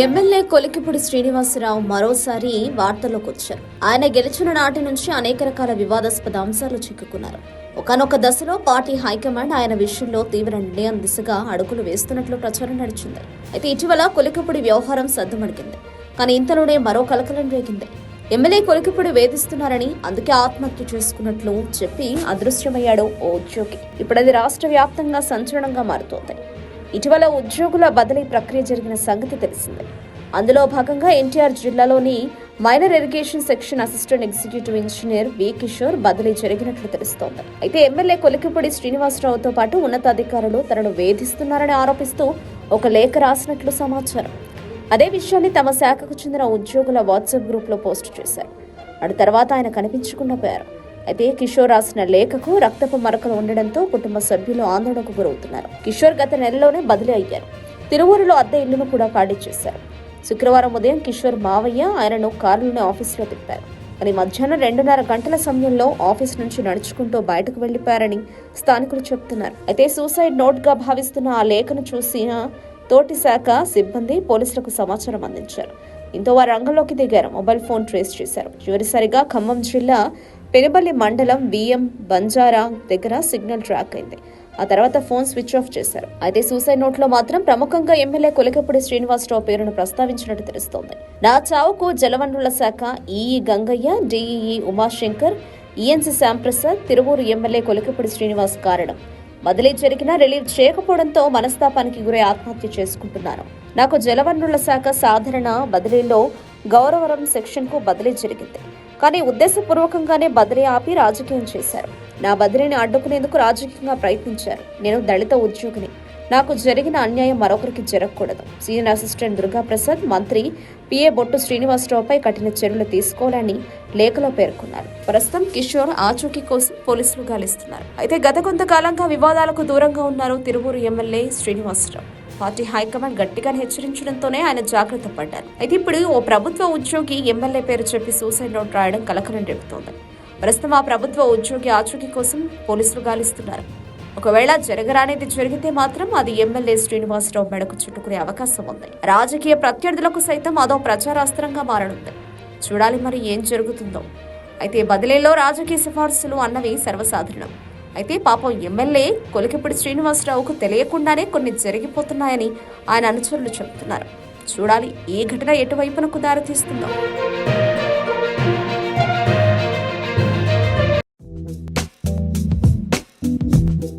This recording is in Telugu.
ఎమ్మెల్యే కొలికిపూడి శ్రీనివాసరావు మరోసారి వార్తల్లోకి వచ్చారు. ఆయన గెలిచిన నాటి నుంచి అనేక రకాల వివాదాస్పద అంశాలు చిక్కుకున్నారు. ఒకనొక దశలో పార్టీ హైకమాండ్ ఆయన విషయంలో తీవ్ర నిర్ణయం దిశగా అడుగులు వేస్తున్నట్లు ప్రచారం నడిచింది. అయితే ఇటీవల కొలికిపూడి వ్యవహారం సద్దుమడిగింది కానీ ఇంతలోనే మరో కలకలం రేగింది. ఎమ్మెల్యే కొలికిపూడి వేధిస్తున్నారని అందుకే ఆత్మహత్య చేసుకున్నట్లు చెప్పి అదృశ్యమయ్యాడు ఓ ఉద్యోగి. ఇప్పుడు అది రాష్ట్ర వ్యాప్తంగా సంచలనంగా మారుతోంది. ఇటీవల ఉద్యోగుల బదిలీ ప్రక్రియ జరిగిన సంగతి తెలిసిందే. అందులో భాగంగా ఎన్టీఆర్ జిల్లాలోని minor irrigation section assistant executive engineer V Kishore బదిలీ జరిగినట్లు తెలుస్తోంది. అయితే ఎమ్మెల్యే కొలికిపూడి శ్రీనివాసరావుతో పాటు ఉన్నతాధికారులు తనను వేధిస్తున్నారని ఆరోపిస్తూ ఒక లేఖ రాసినట్లు సమాచారం. అదే విషయాన్ని తమ శాఖకు చెందిన ఉద్యోగుల వాట్సాప్ గ్రూప్లో పోస్ట్ చేశారు. అటు తర్వాత ఆయన కనిపించకుండా పోయారు. అయితే కిషోర్ రాసిన లేఖకు రక్తపు మరకలు ఉండడంతో కుటుంబ సభ్యులు ఆందోళనకు గురవుతున్నారు. కిషోర్ గత నెలలోనే బదిలీ అయ్యారు. తిరువూరులో అద్దె ఇల్లును కూడా ఖాళీ చేశారు. శుక్రవారం ఉదయం కిషోర్ మావయ్య ఆయనను కారులోనే ఆఫీసులో తిప్పారు. కానీ మధ్యాహ్నం రెండున్నర గంటల సమయంలో ఆఫీస్ నుంచి నడుచుకుంటూ బయటకు వెళ్ళిపోయారని స్థానికులు చెబుతున్నారు. అయితే సూసైడ్ నోట్గా భావిస్తున్న ఆ లేఖను చూసిన తోటి శాఖ సిబ్బంది పోలీసులకు సమాచారం అందించారు. దీంతో వారు రంగంలోకి దిగారు. మొబైల్ ఫోన్ ట్రేస్ చేశారు. చివరిసారిగా ఖమ్మం జిల్లా పెనుబల్లి మండలం బియ్యం బంజారా దగ్గర సిగ్నల్ ట్రాక్ అయింది. ఆ తర్వాత ఫోన్ స్విచ్ ఆఫ్ చేశారు. అయితే సూసైడ్ నోట్లో మాత్రం ప్రముఖంగా ఎమ్మెల్యే కొలకపూడి శ్రీనివాసరావు పేరును ప్రస్తావించినట్టు తెలుస్తోంది. నా చావుకు జలవనరుల శాఖ EE Gangayya DEE Umashankar ENC Shyamprasad Tiruvuru MLA Kolakapudi Srinivas కారణం. బదిలీ జరిగినా రిలీవ్ చేయకపోవడంతో మనస్తాపానికి గురై ఆత్మహత్య చేసుకుంటున్నాను నాకు జలవనరుల శాఖ సాధారణ బదిలీలో గౌరవరం సెక్షన్కు బదిలీ జరిగింది. కానీ ఉద్దేశపూర్వకంగానే బదిలీ ఆపి రాజకీయం చేశారు. నా బదిలీని అడ్డుకునేందుకు రాజకీయంగా ప్రయత్నించారు. నేను దళిత ఉద్యోగిని. నాకు జరిగిన అన్యాయం మరొకరికి జరగకూడదు. సీనియర్ అసిస్టెంట్ దుర్గాప్రసాద్ మంత్రి పిఏ బొట్టు శ్రీనివాసరావుపై కఠిన చర్యలు తీసుకోవాలని లేఖలో పేర్కొన్నారు. ప్రస్తుతం కిషోర్ ఆచూకీ కోసం పోలీసులు గాలిస్తున్నారు. అయితే గత కొంతకాలంగా వివాదాలకు దూరంగా ఉన్నారు Tiruvuru MLA Srinivasa Rao. Party high command గట్టిగా హెచ్చరించడంతోనే ఆయన జాగ్రత్త పడ్డారు. అయితే ఇప్పుడు ఓ ప్రభుత్వ ఉద్యోగి ఎమ్మెల్యే పేరు చెప్పి సూసైడ్ నోట్ రాయడం కలకలం రేపుతోంది. ప్రస్తుతం ఆ ప్రభుత్వ ఉద్యోగి ఆచూకీ కోసం పోలీసులు గాలిస్తున్నారు. ఒకవేళ జరగరానేది జరిగితే మాత్రం అది ఎమ్మెల్యే శ్రీనివాసరావు మెడకు చుట్టుకునే అవకాశం ఉంది. రాజకీయ ప్రత్యర్థులకు సైతం అదో ప్రచారాస్త్రంగా మారనుంది. చూడాలి మరి ఏం జరుగుతుందో. అయితే బదిలీలో రాజకీయ సిఫార్సులు అన్నవి సర్వసాధారణం. అయితే పాపం ఎమ్మెల్యే కొలికిపూడి శ్రీనివాసరావుకు తెలియకుండానే కొన్ని జరిగిపోతున్నాయని ఆయన అనుచరులు చెబుతున్నారు. చూడాలి ఏ ఘటన ఎటువైపునకు దారితీస్తుందో.